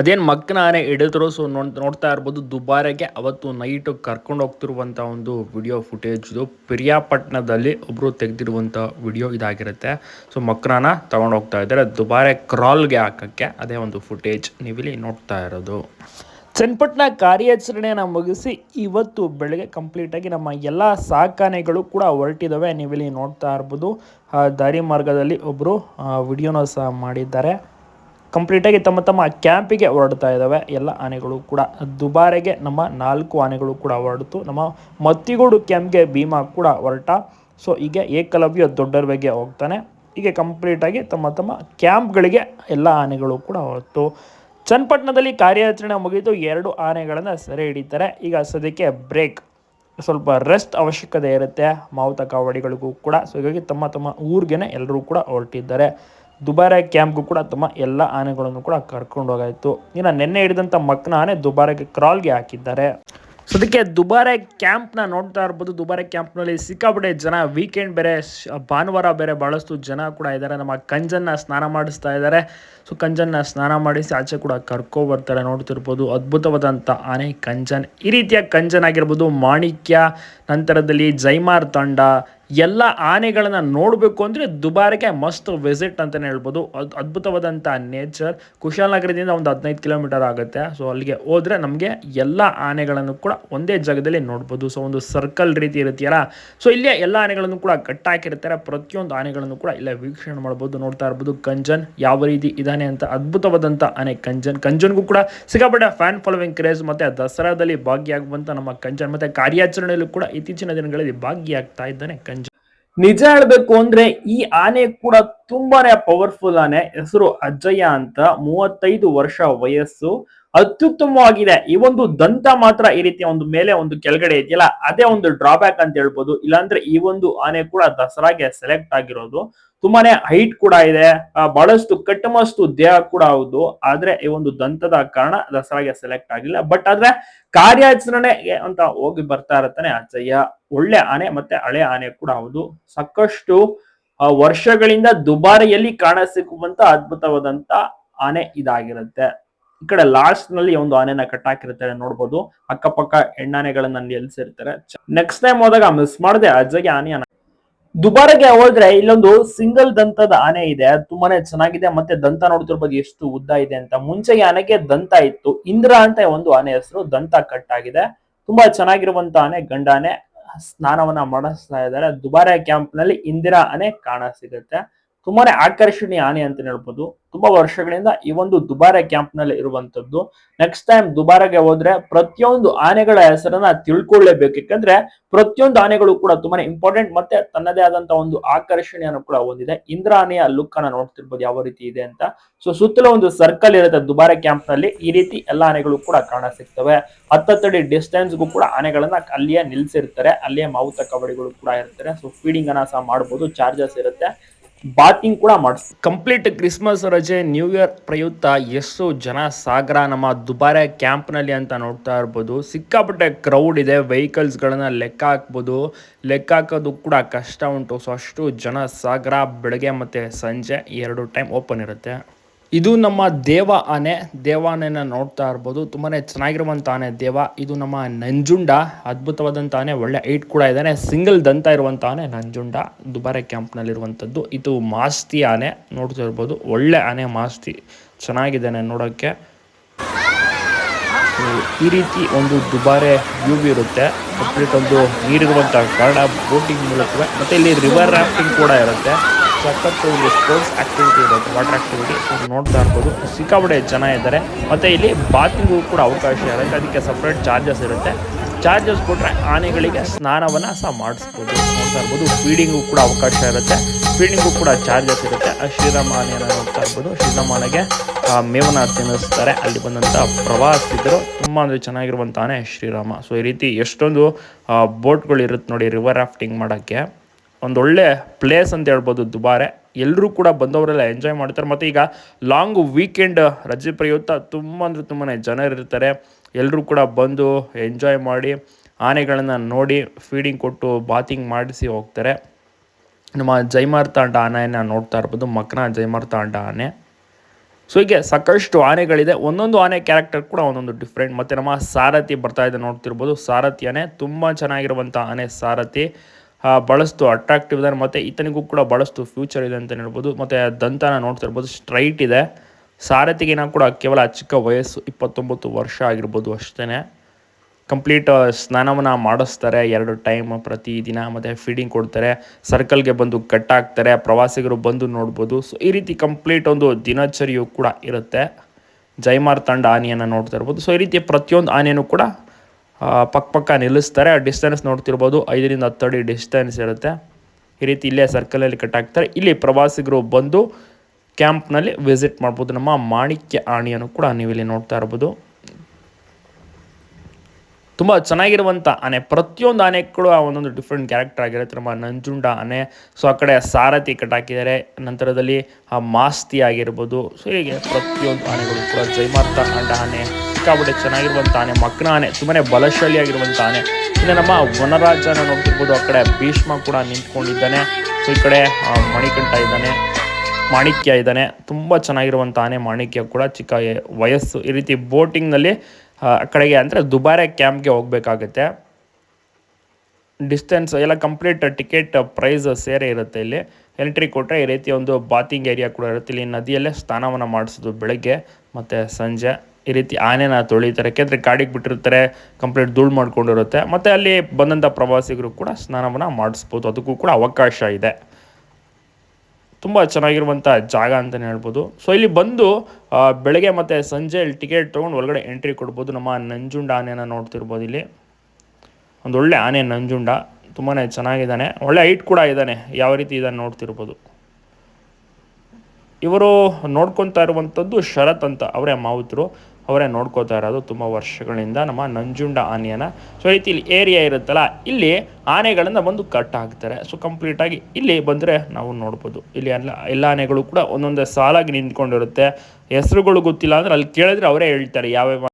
ಅದೇನು ಮಕ್ಕನ ಹಿಡಿದ್ರು ಸೊ ನೋಡ್, ನೋಡ್ತಾ ಇರ್ಬೋದು ದುಬಾರೆಗೆ ಅವತ್ತು ನೈಟು ಕರ್ಕೊಂಡು ಹೋಗ್ತಿರುವಂಥ ಒಂದು ವಿಡಿಯೋ ಫುಟೇಜ್ದು ಪಿರಿಯಾಪಟ್ಟಣದಲ್ಲಿ ಒಬ್ಬರು ತೆಗೆದಿರುವಂಥ ವಿಡಿಯೋ ಇದಾಗಿರುತ್ತೆ. ಸೊ ಮಕ್ರಾನ ತಗೊಂಡು ಹೋಗ್ತಾ ಇದ್ದಾರೆ. ದುಬಾರೆ ಕ್ರಾಲ್ಗೆ ಹಾಕೋಕ್ಕೆ ಅದೇ ಒಂದು ಫುಟೇಜ್ ನೀವಿಲ್ಲಿ ನೋಡ್ತಾ ಇರೋದು. ಚನ್ನಪಟ್ಟಣ ಕಾರ್ಯಾಚರಣೆಯನ್ನು ಮುಗಿಸಿ ಇವತ್ತು ಬೆಳಗ್ಗೆ ಕಂಪ್ಲೀಟಾಗಿ ನಮ್ಮ ಎಲ್ಲ ಸಾಕಾನೆಗಳು ಕೂಡ ಹೊರಟಿದ್ದಾವೆ ನೀವಿಲ್ಲಿ ನೋಡ್ತಾ ಇರ್ಬೋದು. ದಾರಿ ಮಾರ್ಗದಲ್ಲಿ ಒಬ್ಬರು ವಿಡಿಯೋನ ಸಹ ಮಾಡಿದ್ದಾರೆ. ಕಂಪ್ಲೀಟಾಗಿ ತಮ್ಮ ತಮ್ಮ ಕ್ಯಾಂಪಿಗೆ ಹೊರಡ್ತಾ ಇದ್ದಾವೆ. ಎಲ್ಲ ಆನೆಗಳು ಕೂಡ ದುಬಾರೆಗೆ ನಮ್ಮ ನಾಲ್ಕು ಆನೆಗಳು ಕೂಡ ಹೊರಡ್ತು. ನಮ್ಮ ಮತ್ತಿಗೋಡು ಕ್ಯಾಂಪ್ಗೆ ಭೀಮಾ ಕೂಡ ಹೊರಟ. ಸೊ ಹೀಗೆ ಏಕಲವ್ಯ ದೊಡ್ಡರ ಬಗ್ಗೆ ಹೋಗ್ತಾನೆ. ಹೀಗೆ ಕಂಪ್ಲೀಟಾಗಿ ತಮ್ಮ ತಮ್ಮ ಕ್ಯಾಂಪ್ಗಳಿಗೆ ಎಲ್ಲ ಆನೆಗಳು ಕೂಡ ಹೊರತು ಚನ್ನಪಟ್ಟಣದಲ್ಲಿ ಕಾರ್ಯಾಚರಣೆ ಮುಗಿದು ಎರಡು ಆನೆಗಳನ್ನು ಸೆರೆ ಹಿಡಿತಾರೆ. ಈಗ ಸದ್ಯಕ್ಕೆ ಬ್ರೇಕ್. ಸ್ವಲ್ಪ ರೆಸ್ಟ್ ಅವಶ್ಯಕತೆ ಇರುತ್ತೆ ಮಾವುತ ಕಾವಡಿಗಳಿಗೂ ಕೂಡ. ಸೊ ಹೀಗಾಗಿ ತಮ್ಮ ತಮ್ಮ ಊರಿಗೆನೆ ಎಲ್ಲರೂ ಕೂಡ ಹೊರಟಿದ್ದಾರೆ. ದುಬಾರೆ ಕ್ಯಾಂಪ್ಗೂ ಕೂಡ ತಮ್ಮ ಎಲ್ಲ ಆನೆಗಳನ್ನು ಕೂಡ ಕರ್ಕೊಂಡು ಹೋಗಾಯಿತು. ಇನ್ನು ನಿನ್ನೆ ಹಿಡಿದಂಥ ಮಕ್ಕನ ಆನೆ ದುಬಾರೆಗೆ ಕ್ರಾಲ್ಗೆ ಹಾಕಿದ್ದಾರೆ. ಸೊ ಅದಕ್ಕೆ ದುಬಾರೆ ಕ್ಯಾಂಪ್ನ ನೋಡ್ತಾ ಇರ್ಬೋದು. ದುಬಾರೆ ಕ್ಯಾಂಪ್ನಲ್ಲಿ ಸಿಕ್ಕಾಪಟ್ಟೆ ಜನ ವೀಕೆಂಡ್ ಬೇರೆ ಭಾನುವಾರ ಬೇರೆ ಭಾಳಷ್ಟು ಜನ ಕೂಡ ಇದ್ದಾರೆ. ನಮ್ಮ ಕಂಜನ್ನ ಸ್ನಾನ ಮಾಡಿಸ್ತಾ ಇದ್ದಾರೆ. ಸೊ ಕಂಜನ್ನ ಸ್ನಾನ ಮಾಡಿಸಿ ಆಚೆ ಕೂಡ ಕರ್ಕೊ ಬರ್ತಾರೆ ನೋಡ್ತಿರ್ಬೋದು. ಅದ್ಭುತವಾದಂಥ ಆನೆ ಕಂಜನ್. ಈ ರೀತಿಯ ಕಂಜನ್ ಆಗಿರ್ಬೋದು ಮಾಣಿಕ್ಯ, ನಂತರದಲ್ಲಿ ಜೈಮಾರ್ ತಂಡ ಎಲ್ಲ ಆನೆಗಳನ್ನು ನೋಡಬೇಕು ಅಂದರೆ ದುಬಾರಿಗೆ ಮಸ್ತ್ ವಿಸಿಟ್ ಅಂತಲೇ ಹೇಳ್ಬೋದು. ಅದು ಅದ್ಭುತವಾದಂಥ ನೇಚರ್ ಕುಶಾಲನಗರದಿಂದ ಒಂದು ಹದಿನೈದು ಕಿಲೋಮೀಟರ್ ಆಗುತ್ತೆ. ಸೊ ಅಲ್ಲಿಗೆ ಹೋದರೆ ನಮಗೆ ಎಲ್ಲ ಆನೆಗಳನ್ನು ಕೂಡ ಒಂದೇ ಜಾಗದಲ್ಲಿ ನೋಡ್ಬೋದು. ಸೊ ಒಂದು ಸರ್ಕಲ್ ರೀತಿ ಇರುತ್ತೆಯಲ್ಲ. ಸೊ ಇಲ್ಲೇ ಎಲ್ಲ ಆನೆಗಳನ್ನು ಕೂಡ ಕಟ್ಟಾಕಿರ್ತಾರೆ. ಪ್ರತಿಯೊಂದು ಆನೆಗಳನ್ನು ಕೂಡ ಇಲ್ಲೇ ವೀಕ್ಷಣೆ ಮಾಡ್ಬೋದು, ನೋಡ್ತಾ ಇರ್ಬೋದು. ಕಂಜನ್ ಯಾವ ರೀತಿ ಇದಾನೆ ಅಂತ ಅದ್ಭುತವಾದಂಥ ಆನೆ ಕಂಜನ್. ಕಂಜನ್ಗೂ ಕೂಡ ಸಿಕ್ಕಾಪಟ್ಟೆ ಫ್ಯಾನ್ ಫಾಲೋವಿಂಗ್ ಕ್ರೇಜ್ ಮತ್ತು ದಸರಾದಲ್ಲಿ ಭಾಗಿಯಾಗುವಂಥ ನಮ್ಮ ಕಂಜನ್. ಮತ್ತು ಕಾರ್ಯಾಚರಣೆಯಲ್ಲೂ ಕೂಡ ಇತ್ತೀಚಿನ ದಿನಗಳಲ್ಲಿ ಭಾಗಿಯಾಗ್ತಾ ಇದ್ದಾನೆ ಕಂಜನ್. ನಿಜ ಹೇಳ್ಬೇಕು ಅಂದ್ರೆ ಈ ಆನೆ ಕೂಡ ತುಂಬಾನೇ ಪವರ್ಫುಲ್ ಆನೆ. ಹೆಸರು ಅಜ್ಜಯ್ಯ ಅಂತ, ಮೂವತ್ತೈದು ವರ್ಷ ವಯಸ್ಸು. ಅತ್ಯುತ್ತಮವಾಗಿದೆ. ಈ ಒಂದು ದಂತ ಮಾತ್ರ ಈ ರೀತಿಯ ಒಂದು ಮೇಲೆ ಒಂದು ಕೆಳಗಡೆ ಇದೆಯಲ್ಲ, ಅದೇ ಒಂದು ಡ್ರಾಬ್ಯಾಕ್ ಅಂತ ಹೇಳ್ಬೋದು. ಇಲ್ಲಾಂದ್ರೆ ಈ ಒಂದು ಆನೆ ಕೂಡ ದಸರಾಗೆ ಸೆಲೆಕ್ಟ್ ಆಗಿರೋದು. ತುಂಬಾನೇ ಹೈಟ್ ಕೂಡ ಇದೆ. ಬಹಳಷ್ಟು ಕಟ್ಟಮಸ್ತು ದೇಹ ಕೂಡ ಹೌದು. ಆದ್ರೆ ಈ ಒಂದು ದಂತದ ಕಾರಣ ದಸರಾಗೆ ಸೆಲೆಕ್ಟ್ ಆಗಿಲ್ಲ. ಬಟ್ ಆದ್ರೆ ಕಾರ್ಯಾಚರಣೆಗೆ ಅಂತ ಹೋಗಿ ಬರ್ತಾ ಇರತ್ತಾನೆ ಅಜ್ಜಯ್ಯ. ಒಳ್ಳೆ ಆನೆ ಮತ್ತೆ ಹಳೆ ಆನೆ ಕೂಡ ಹೌದು. ಸಾಕಷ್ಟು ವರ್ಷಗಳಿಂದ ದುಬಾರಿಯಲ್ಲಿ ಕಾಣಸಿಗುವಂತ ಅದ್ಭುತವಾದಂತ ಆನೆ ಇದಾಗಿರುತ್ತೆ. ಈ ಕಡೆ ಲಾಸ್ಟ್ನಲ್ಲಿ ಒಂದು ಆನೆನ ಕಟ್ಟಾಕಿರ್ತಾರೆ ನೋಡ್ಬೋದು. ಅಕ್ಕಪಕ್ಕ ಹೆಣ್ಣಾನೆಗಳನ್ನ ನಿಲ್ಸಿರ್ತಾರೆ ನೆಕ್ಸ್ಟ್ ಟೈಮ್ ಹೋದಾಗ ಮಿಸ್ ಮಾಡದೆ, ಅಜ್ಜಗೆ ಆನೆಯನ್ನ. ದುಬಾರೆಗೆ ಹೋದ್ರೆ ಇಲ್ಲೊಂದು ಸಿಂಗಲ್ ದಂತದ ಆನೆ ಇದೆ ತುಂಬಾನೇ ಚೆನ್ನಾಗಿದೆ, ಮತ್ತೆ ದಂತ ನೋಡ್ತಿರ್ಬೋದು ಎಷ್ಟು ಉದ್ದ ಇದೆ ಅಂತ. ಮುಂಚೆ ಈ ಆನೆಗೆ ದಂತ ಇತ್ತು. ಇಂದ್ರ ಅಂತ ಒಂದು ಆನೆ ಹೆಸರು, ದಂತ ಕಟ್ ಆಗಿದೆ. ತುಂಬಾ ಚೆನ್ನಾಗಿರುವಂತ ಆನೆ, ಗಂಡ ಆನೆ. ಸ್ನಾನವನ್ನ ಮಾಡಿಸ್ತಾ ಇದ್ದಾರೆ. ದುಬಾರೆ ಕ್ಯಾಂಪ್ನಲ್ಲಿ ಇಂದಿರಾ ಆನೆ ಕಾಣ ಸಿಗುತ್ತೆ. ತುಂಬಾನೇ ಆಕರ್ಷಣೀಯ ಆನೆ ಅಂತ ಹೇಳ್ಬೋದು. ತುಂಬಾ ವರ್ಷಗಳಿಂದ ಈ ಒಂದು ದುಬಾರೆ ಕ್ಯಾಂಪ್ನಲ್ಲಿ ಇರುವಂತದ್ದು. ನೆಕ್ಸ್ಟ್ ಟೈಮ್ ದುಬಾರೆಗೆ ಹೋದ್ರೆ ಪ್ರತಿಯೊಂದು ಆನೆಗಳ ಹೆಸರನ್ನ ತಿಳ್ಕೊಳ್ಳೇಬೇಕು. ಯಾಕಂದ್ರೆ ಪ್ರತಿಯೊಂದು ಆನೆಗಳು ಕೂಡ ತುಂಬಾನೇ ಇಂಪಾರ್ಟೆಂಟ್ ಮತ್ತೆ ತನ್ನದೇ ಆದಂತ ಒಂದು ಆಕರ್ಷಣೆಯನ್ನು ಕೂಡ ಹೊಂದಿದೆ. ಇಂದ್ರ ಆನೆಯ ಲುಕ್ ಅನ್ನ ನೋಡ್ತಿರ್ಬೋದು ಯಾವ ರೀತಿ ಇದೆ ಅಂತ. ಸೊ ಸುತ್ತಲೂ ಒಂದು ಸರ್ಕಲ್ ಇರುತ್ತೆ ದುಬಾರೆ ಕ್ಯಾಂಪ್ನಲ್ಲಿ. ಈ ರೀತಿ ಎಲ್ಲ ಆನೆಗಳು ಕೂಡ ಕಾಣ ಸಿಗ್ತವೆ ಹತ್ತತ್ತಡಿ ಡಿಸ್ಟೆನ್ಸ್ಗೂ ಕೂಡ ಆನೆಗಳನ್ನ ಅಲ್ಲಿಯೇ ನಿಲ್ಸಿರ್ತಾರೆ. ಅಲ್ಲಿಯೇ ಮಾವುತ ಕಬಡಿಗಳು ಕೂಡ ಇರ್ತಾರೆ. ಸೊ ಫೀಡಿಂಗ್ ಅನ್ನ ಸಹ ಮಾಡಬಹುದು ಚಾರ್ಜಸ್ ಇರುತ್ತೆ. ಬಾತಿಂಗ್ ಕೂಡ ಮಾಡಿಸ್ ಕಂಪ್ಲೀಟ್ ಕ್ರಿಸ್ಮಸ್ ರಜೆ ನ್ಯೂ ಇಯರ್ ಪ್ರಯುಕ್ತ ಎಷ್ಟು ಜನ ಸಾಗರ, ನಮ್ಮ ದುಬಾರೆ ಕ್ಯಾಂಪ್ನಲ್ಲಿ ಅಂತ ನೋಡ್ತಾ ಇರ್ಬೋದು. ಸಿಕ್ಕಾಪಟ್ಟೆ ಕ್ರೌಡ್ ಇದೆ ವೆಹಿಕಲ್ಸ್ಗಳನ್ನ ಲೆಕ್ಕ ಹಾಕ್ಬೋದು. ಲೆಕ್ಕ ಹಾಕೋದು ಕೂಡ ಕಷ್ಟ ಉಂಟು. ಸೊ ಅಷ್ಟು ಜನ ಸಾಗರ ಬೆಳಗ್ಗೆ ಮತ್ತೆ ಸಂಜೆ ಎರಡು ಟೈಮ್ ಓಪನ್ ಇರುತ್ತೆ. ಇದು ನಮ್ಮ ದೇವ ಆನೆ. ದೇವ ಆನೆನ ನೋಡ್ತಾ ಇರ್ಬೋದು. ತುಂಬಾನೇ ಚೆನ್ನಾಗಿರುವಂತ ಆನೆ ದೇವ. ಇದು ನಮ್ಮ ನಂಜುಂಡ. ಅದ್ಭುತವಾದಂಥ ಆನೆ. ಒಳ್ಳೆ ಹೈಟ್ ಕೂಡ ಇದ್ದಾನೆ ಸಿಂಗಲ್ ದಂತ ಇರುವಂತ ಆನೆ ನಂಜುಂಡ. ದುಬಾರೆ ಕ್ಯಾಂಪ್ನಲ್ಲಿರುವಂಥದ್ದು ಇದು ಮಾಸ್ತಿ ಆನೆ. ನೋಡ್ತಾ ಇರ್ಬೋದು. ಒಳ್ಳೆ ಆನೆ ಮಾಸ್ತಿ. ಚೆನ್ನಾಗಿದ್ದಾನೆ ನೋಡೋಕ್ಕೆ ಈ ರೀತಿ ಒಂದು ದುಬಾರೆ ವ್ಯೂ ಇರುತ್ತೆ. ಕಂಪ್ಲೀಟ್ ಒಂದು ನೀರಿರುವಂಥ ಕಾರಣ ಬೋಟಿಂಗ್ ಮೂಲಕವೇ. ಮತ್ತು ಇಲ್ಲಿ ರಿವರ್ ರಾಫ್ಟಿಂಗ್ ಕೂಡ ಇರುತ್ತೆ. ಸಖತ್ತು ಇಲ್ಲಿ ಸ್ಪೋರ್ಟ್ಸ್ ಆಕ್ಟಿವಿಟಿ ಇರುತ್ತೆ ವಾಟರ್ ಆಕ್ಟಿವಿಟಿ ಸೊ ನೋಡ್ತಾ ಇರ್ಬೋದು. ಸಿಕ್ಕಾಪಟ್ಟೆ ಜನ ಇದ್ದಾರೆ. ಮತ್ತು ಇಲ್ಲಿ ಬಾತಿಂಗು ಕೂಡ ಅವಕಾಶ ಇರುತ್ತೆ ಅದಕ್ಕೆ ಸಪ್ರೇಟ್ ಚಾರ್ಜಸ್ ಇರುತ್ತೆ. ಚಾರ್ಜಸ್ ಕೊಟ್ಟರೆ ಆನೆಗಳಿಗೆ ಸ್ನಾನವನ್ನು ಸಹ ಮಾಡಿಸ್ಬೋದು. ನೋಡ್ತಾ ಇರ್ಬೋದು. ಫೀಡಿಂಗು ಕೂಡ ಅವಕಾಶ ಇರುತ್ತೆ. ಫೀಡಿಂಗು ಕೂಡ ಚಾರ್ಜಸ್ ಇರುತ್ತೆ. ಶ್ರೀರಾಮ ಆನೆಯನ್ನು ನೋಡ್ತಾ ಇರ್ಬೋದು. ಶ್ರೀರಾಮ ಆನೆಗೆ ಮೇವನ ತಿನ್ನಿಸ್ತಾರೆ. ಅಲ್ಲಿ ಬಂದಂಥ ಪ್ರವಾಸಿಗರು ತುಂಬ ಅಂದರೆ ಚೆನ್ನಾಗಿರುವಂಥ ಆನೆ ಶ್ರೀರಾಮ. ಸೊ ಈ ರೀತಿ ಎಷ್ಟೊಂದು ಬೋಟ್ಗಳು ಇರುತ್ತೆ ನೋಡಿ ರಿವರ್ ರಾಫ್ಟಿಂಗ್ ಮಾಡೋಕ್ಕೆ. ಒಂದೊಳ್ಳೆ ಪ್ಲೇಸ್ ಅಂತ ಹೇಳ್ಬೋದು ದುಬಾರೆ. ಎಲ್ಲರೂ ಕೂಡ ಬಂದವರೆಲ್ಲ ಎಂಜಾಯ್ ಮಾಡ್ತಾರೆ. ಮತ್ತು ಈಗ ಲಾಂಗ್ ವೀಕೆಂಡ್ ರಜೆ ಪ್ರಯುಕ್ತ ತುಂಬ ಅಂದರೆ ತುಂಬಾ ಜನರಿರ್ತಾರೆ ಎಲ್ಲರೂ ಕೂಡ ಬಂದು ಎಂಜಾಯ್ ಮಾಡಿ ಆನೆಗಳನ್ನು ನೋಡಿ ಫೀಡಿಂಗ್ ಕೊಟ್ಟು ಬಾತಿಂಗ್ ಮಾಡಿಸಿ ಹೋಗ್ತಾರೆ. ನಮ್ಮ ಜೈಮಾರ್ತಾಂಡ ಆನೆಯನ್ನು ನೋಡ್ತಾ ಇರ್ಬೋದು. ಮಕ್ನ ಜೈಮಾರ್ತಾಂಡ ಆನೆ. ಸೊ ಹೀಗೆ ಸಾಕಷ್ಟು ಆನೆಗಳಿದೆ. ಒಂದೊಂದು ಆನೆ ಕ್ಯಾರೆಕ್ಟರ್ ಕೂಡ ಒಂದೊಂದು ಡಿಫ್ರೆಂಟ್ ಮತ್ತು ನಮ್ಮ ಸಾರಥಿ ಬರ್ತಾ ಇದೆ ನೋಡ್ತಿರ್ಬೋದು. ಸಾರಥಿ ಆನೆ ತುಂಬ ಚೆನ್ನಾಗಿರುವಂಥ ಆನೆ ಸಾರಥಿ. ಭಾಳಷ್ಟು ಅಟ್ರಾಕ್ಟಿವ್ ಇದೆ ಮತ್ತು ಈತನಿಗೂ ಕೂಡ ಬಳಸ್ತು ಫ್ಯೂಚರ್ ಇದೆ ಅಂತ ಹೇಳ್ಬೋದು. ಮತ್ತು ದಂತನ ನೋಡ್ತಿರ್ಬೋದು ಸ್ಟ್ರೈಟ್ ಇದೆ. ಸಾರಥಿಗಿನ ಕೂಡ ಕೇವಲ ಚಿಕ್ಕ ವಯಸ್ಸು, ಇಪ್ಪತ್ತೊಂಬತ್ತು ವರ್ಷ ಆಗಿರ್ಬೋದು ಅಷ್ಟೇ ಕಂಪ್ಲೀಟ್ ಸ್ನಾನವನ್ನು ಮಾಡಿಸ್ತಾರೆ. ಎರಡು ಟೈಮ್ ಪ್ರತಿದಿನ ಮತ್ತು ಫೀಡಿಂಗ್ ಕೊಡ್ತಾರೆ. ಸರ್ಕಲ್ಗೆ ಬಂದು ಕಟ್ಟಾಕ್ತಾರೆ ಪ್ರವಾಸಿಗರು ಬಂದು ನೋಡ್ಬೋದು. ಸೊ ಈ ರೀತಿ ಕಂಪ್ಲೀಟ್ ಒಂದು ದಿನಚರಿಯು ಕೂಡ ಇರುತ್ತೆ. ಜೈಮಾರ್ ತಂಡ ಆನೆಯನ್ನು ನೋಡ್ತಾ ಇರ್ಬೋದು. ಸೊ ಈ ರೀತಿ ಪ್ರತಿಯೊಂದು ಆನೆಯೂ ಕೂಡ ಪಕ್ಕ ನಿಲ್ಲಿಸ್ತಾರೆ. ಡಿಸ್ಟೆನ್ಸ್ ನೋಡ್ತಿರ್ಬೋದು. ಐದರಿಂದ ಹತ್ತು ಅಡಿ ಡಿಸ್ಟೆನ್ಸ್ ಇರುತ್ತೆ. ಈ ರೀತಿ ಇಲ್ಲೇ ಸರ್ಕಲಲ್ಲಿ ಆಗ್ತಾರೆ. ಇಲ್ಲಿ ಪ್ರವಾಸಿಗರು ಬಂದು ಕ್ಯಾಂಪ್ನಲ್ಲಿ ವಿಸಿಟ್ ಮಾಡ್ಬೋದು. ನಮ್ಮ ಮಾಣಿಕ್ಯ ಆಣಿಯನ್ನು ಕೂಡ ನೀವು ಇಲ್ಲಿ ನೋಡ್ತಾ ಇರ್ಬೋದು. ತುಂಬ ಚೆನ್ನಾಗಿರುವಂಥ ಆನೆ. ಪ್ರತಿಯೊಂದು ಆನೆ ಕೂಡ ಒಂದೊಂದು ಡಿಫ್ರೆಂಟ್ ಕ್ಯಾರೆಕ್ಟರ್ ಆಗಿರುತ್ತೆ. ನಮ್ಮ ನಂಜುಂಡ ಆನೆ. ಸೊ ಆ ಕಡೆ ಸಾರಥಿ ಕಟ್ಟಾಕಿದ್ದಾರೆ ನಂತರದಲ್ಲಿ ಆ ಮಾಸ್ತಿ ಆಗಿರ್ಬೋದು. ಸೊ ಹೀಗೆ ಪ್ರತಿಯೊಂದು ಆನೆಗಳು ಕೂಡ ಜೈಮಾರ್ತ ಆನೆ. ಸಿಕ್ಕಾಪಟ್ಟೆ ಚೆನ್ನಾಗಿರುವಂಥ ಆನೆ ಮಕ್ಕನ ಆನೆ ತುಂಬಾ ಬಲಶಾಲಿಯಾಗಿರುವಂಥ ಆನೆ ಇನ್ನು ನಮ್ಮ ವನರಾಜನ ನೋಡ್ತಿರ್ಬೋದು, ಆ ಕಡೆ ಭೀಷ್ಮ ಕೂಡ ನಿಂತ್ಕೊಂಡಿದ್ದಾನೆ. ಸೊ ಈ ಕಡೆ ಮಣಿಕಂಠ ಇದ್ದಾನೆ, ಮಾಣಿಕ್ಯ ಇದ್ದಾನೆ. ತುಂಬ ಚೆನ್ನಾಗಿರುವಂಥ ಆನೆ ಮಾಣಿಕ್ಯ ಕೂಡ, ಚಿಕ್ಕ ವಯಸ್ಸು. ಈ ರೀತಿ ಬೋಟಿಂಗ್ನಲ್ಲಿ, ಆ ಕಡೆಗೆ ಅಂದರೆ ದುಬಾರೆ ಕ್ಯಾಂಪ್ಗೆ ಹೋಗಬೇಕಾಗತ್ತೆ. ಡಿಸ್ಟೆನ್ಸ್ ಎಲ್ಲ ಕಂಪ್ಲೀಟ್ ಟಿಕೆಟ್ ಪ್ರೈಸ್ ಸೇರೇ ಇರುತ್ತೆ ಇಲ್ಲಿ. ಎಂಟ್ರಿ ಕೊಟ್ಟರೆ ಈ ರೀತಿ ಒಂದು ಬಾತಿಂಗ್ ಏರಿಯಾ ಕೂಡ ಇರುತ್ತೆ. ಇಲ್ಲಿ ನದಿಯಲ್ಲೇ ಸ್ನಾನವನ್ನು ಮಾಡಿಸೋದು ಬೆಳಗ್ಗೆ ಮತ್ತು ಸಂಜೆ. ಈ ರೀತಿ ಆನೆನ ತೊಳಿತಾರೆ ಯಾಕೆಂದರೆ ಗಾಡಿಗೆ ಬಿಟ್ಟಿರ್ತಾರೆ ಕಂಪ್ಲೀಟ್ ಧೂಳು ಮಾಡ್ಕೊಂಡಿರುತ್ತೆ. ಮತ್ತು ಅಲ್ಲಿ ಬಂದಂಥ ಪ್ರವಾಸಿಗರು ಕೂಡ ಸ್ನಾನವನ್ನು ಮಾಡಿಸ್ಬೋದು. ಅದಕ್ಕೂ ಕೂಡ ಅವಕಾಶ ಇದೆ. ತುಂಬ ಚೆನ್ನಾಗಿರುವಂಥ ಜಾಗ ಅಂತಲೇ ಹೇಳ್ಬೋದು. ಸೊ ಇಲ್ಲಿ ಬಂದು ಬೆಳಗ್ಗೆ ಮತ್ತು ಸಂಜೆ ಟಿಕೆಟ್ ತೊಗೊಂಡು ಒಳಗಡೆ ಎಂಟ್ರಿ ಕೊಡ್ಬೋದು. ನಮ್ಮ ನಂಜುಂಡ ಆನೆನ ನೋಡ್ತಿರ್ಬೋದು ಇಲ್ಲಿ. ಒಂದು ಒಳ್ಳೆ ಆನೆ ನಂಜುಂಡ. ತುಂಬಾ ಚೆನ್ನಾಗಿದ್ದಾನೆ. ಒಳ್ಳೆ ಹೈಟ್ ಕೂಡ ಇದ್ದಾನೆ. ಯಾವ ರೀತಿ ಇದನ್ನು ನೋಡ್ತಿರ್ಬೋದು. ಇವರು ನೋಡ್ಕೊತಾ ಇರುವಂಥದ್ದು ಶರತ್ ಅಂತ ಅವರೇ ಮಾವುತರು. ಅವರೇ ನೋಡ್ಕೋತಾ ಇರೋದು ತುಂಬ ವರ್ಷಗಳಿಂದ ನಮ್ಮ ನಂಜುಂಡ ಆನೆಯನ್ನು. ಸೊ ರೀತಿ ಇಲ್ಲಿ ಏರಿಯಾ ಇರುತ್ತಲ್ಲ, ಇಲ್ಲಿ ಆನೆಗಳನ್ನು ಬಂದು ಕಟ್ ಹಾಕ್ತಾರೆ. ಸೊ ಕಂಪ್ಲೀಟಾಗಿ ಇಲ್ಲಿ ಬಂದರೆ ನಾವು ನೋಡ್ಬೋದು. ಇಲ್ಲಿ ಎಲ್ಲ ಎಲ್ಲ ಆನೆಗಳು ಕೂಡ ಒಂದೊಂದೇ ಸಾಲಾಗಿ ನಿಂತ್ಕೊಂಡಿರುತ್ತೆ. ಹೆಸರುಗಳು ಗೊತ್ತಿಲ್ಲ ಅಂದರೆ ಅಲ್ಲಿ ಕೇಳಿದ್ರೆ ಅವರೇ ಹೇಳ್ತಾರೆ, ಯಾವ್ಯಾವ